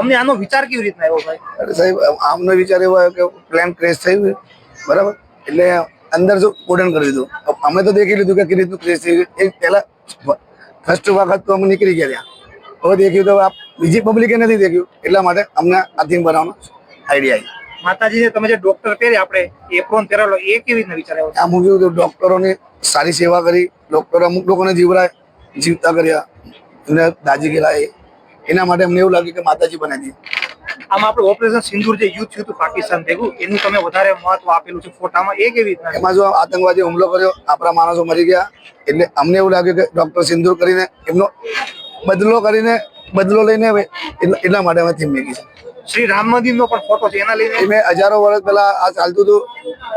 તમને આનો વિચાર કેવી રીતના આવ્યો ભાઈ? અરે સાહેબ આમનો વિચાર એવો આવ્યો કે પ્લેન ક્રેશ થયું બરાબર? એટલે અંદર જો કોડન કરી દીધું. અમે તો દેખી લીધું કે કેવી રીતનું ક્રેશ થયું એ પહેલા ફર્સ્ટ વખત તો અમે નીકળી ગયા ત્યાં. હવે દેખ્યું તો આપ બીજી પબ્લિકે નથી દેખ્યું. એટલા માટે અમને આ થીમ બનાવવાનો આઈડિયા આવી માતાજીને તમે જે ડોક્ટર પહેરે આપણે એપ્રોન પહેરેલો એ કેવી રીતના વિચાર આવ્યો? આ મૂક્યું તો ડોક્ટરોની સારી સેવા કરી. ડોક્ટરો અમુક લોકોને જીવરાય જીવતા કર્યા. એમને દાજી ગયેલા એ એના માટે અમને એવું લાગ્યું કે માતાજી બનાવી દીધી આમાં આપણે ઓપરેશન સિંદૂર જે યુદ્ધ થયું હતું પાકિસ્તાન ભેગું એનું તમે વધારે મહત્વ આપેલું છે ફોટામાં એ કેવી રીતના એમાં જો આતંકવાદી હુમલો કર્યો આપણા માણસો મરી ગયા એટલે અમને એવું લાગ્યું કે ડોક્ટર સિંદૂર કરીને એમનો બદલો કરીને બદલો લઈને એટલા માટે અમે થીમ મેકી છે. શ્રી રામ મંદિરનો પણ ફોટો છે એના લઈને? મેં હજારો વર્ષ પહેલા આ ચાલતું હતું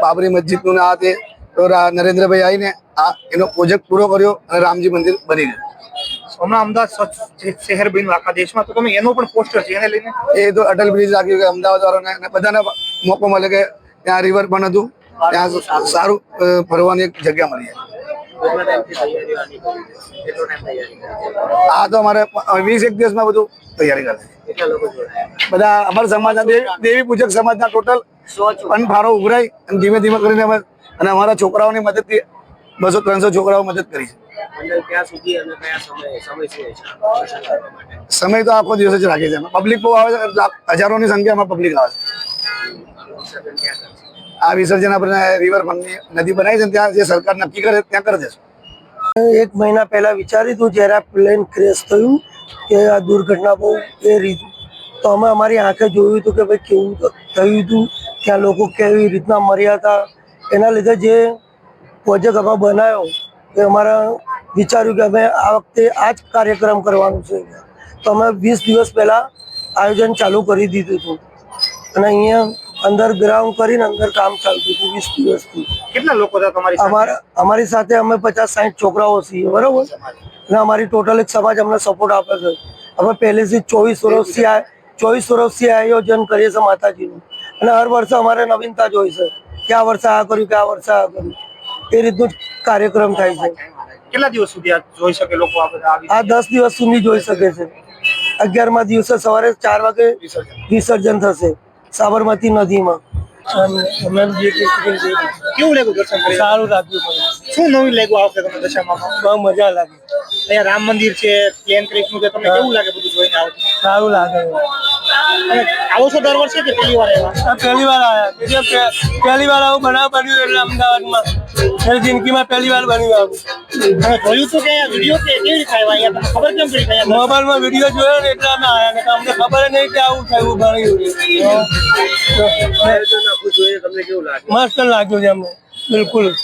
બાબરી મસ્જિદનું આ તે તો રા- નરેન્દ્રભાઈ આવીને આ એનો પ્રોજેક્ટ પૂરો કર્યો અને રામજી મંદિર બની ગયું. હમણાં અમદાવાદ સ્વચ્છ શહેર બન્યું આખા દેશમાં. તો તમે એનો પણ પોસ્ટર છે એને લઈને? એ તો અટલ બ્રિજ રાખ્યું કે અમદાવાદ વાળાને બધાને મોકો મળે કે ત્યાં રિવર પણ હતું ત્યાં સારું ફરવાની એક જગ્યા મળી આ તો અમારે વીસ એક દિવસમાં બધું તૈયારી કરે. બધા અમારા સમાજના દેવી પૂજક સમાજના ટોટલ પણ ફાળો ઉભરાય અને ધીમે ધીમે કરીને અમે અને અમારા છોકરાઓની મદદથી બસો ત્રણસો છોકરાઓ મદદ કરી છે. સમય તો આખો દિવસ જ રાખી છે. પબ્લિક બહુ આવે છે હજારોની સંખ્યામાં પબ્લિક આવે છે. આ વિસર્જન આપણે રિવર નદી બનાવી છે ત્યાં જે સરકાર નક્કી કરે ત્યાં કરી દેશું એક મહિના પહેલા વિચાર્યું હતું જ્યારે આ પ્લેન ક્રેશ થયું કે આ દુર્ઘટના બહુ એ રીત તો અમે અમારી આંખે જોયું હતું કે ભાઈ કેવું થયું હતું ત્યાં લોકો કેવી રીતના મર્યા હતા. એના લીધે જે પ્રોજેક્ટ અમે બનાવ્યો એ અમારા વિચાર્યું કે અમે આ વખતે આ જ કાર્યક્રમ કરવાનું છે. તો અમે વીસ દિવસ પહેલા આયોજન ચાલુ કરી દીધું હતું. અને અહીંયા અંદર ગ્રાઉન્ડ કરીને અંદર કામ ચાલતું હતું વીસ દિવસથી. કેટલા લોકો અમારા અમારી સાથે અમે પચાસ સાઠ છોકરાઓ છીએ બરોબર? અને અમારી ટોટલ એક સમાજ અમને સપોર્ટ આપે છે. અમે પહેલેથી ચોવીસ વર્ષથી આ ચોવીસ વર્ષથી આયોજન કરીએ છીએ માતાજીનું. અને હર વર્ષે અમારે નવીનતા જ હોય છે. કે આ વર્ષે આ કર્યું કે આ વર્ષે આ કર્યું. એ રીતનું જ કાર્યક્રમ થાય છે. કેટલા દિવસ સુધી આ જોઈ શકે લોકો આ બધા આવી આ દસ દિવસ સુધી જોઈ શકે છે. અગિયારમા દિવસે સવારે ચાર વાગે વિસર્જન. થશે. સાબરમતી નદીમાં. કેવું લાગ્યું દર્શન કરી? સારું લાગ્યું મને શું નવી લાગ્યું આ વખતે દશામાં? બહુ મજા લાગી. અહીંયા રામ મંદિર છે પ્લેન ક્રેશનું છે તમને કેવું લાગે બધું જોઈને આવો સારું લાગે. તમે આવો છો દર વર્ષે કે પહેલી વાર આવ્યા? પહેલી વાર આવ્યા. પહેલી વાર આવું બનાવ બન્યું એટલે અમદાવાદમાં. મારી જિંદગીમાં પહેલી વાર બન્યું આવું તમે જોયું તો કે વીડિયો કે કેવી રીતે આવ્યા? અહીંયા તમને ખબર કેમ પડી? કે મોબાઈલમાં વીડિયો જોયો ને એટલે અમે આવ્યા ને અમને ખબર નહીં કે આવું થયું લાગે મસ્ત લાગ્યું છે અમને. બિલકુલ.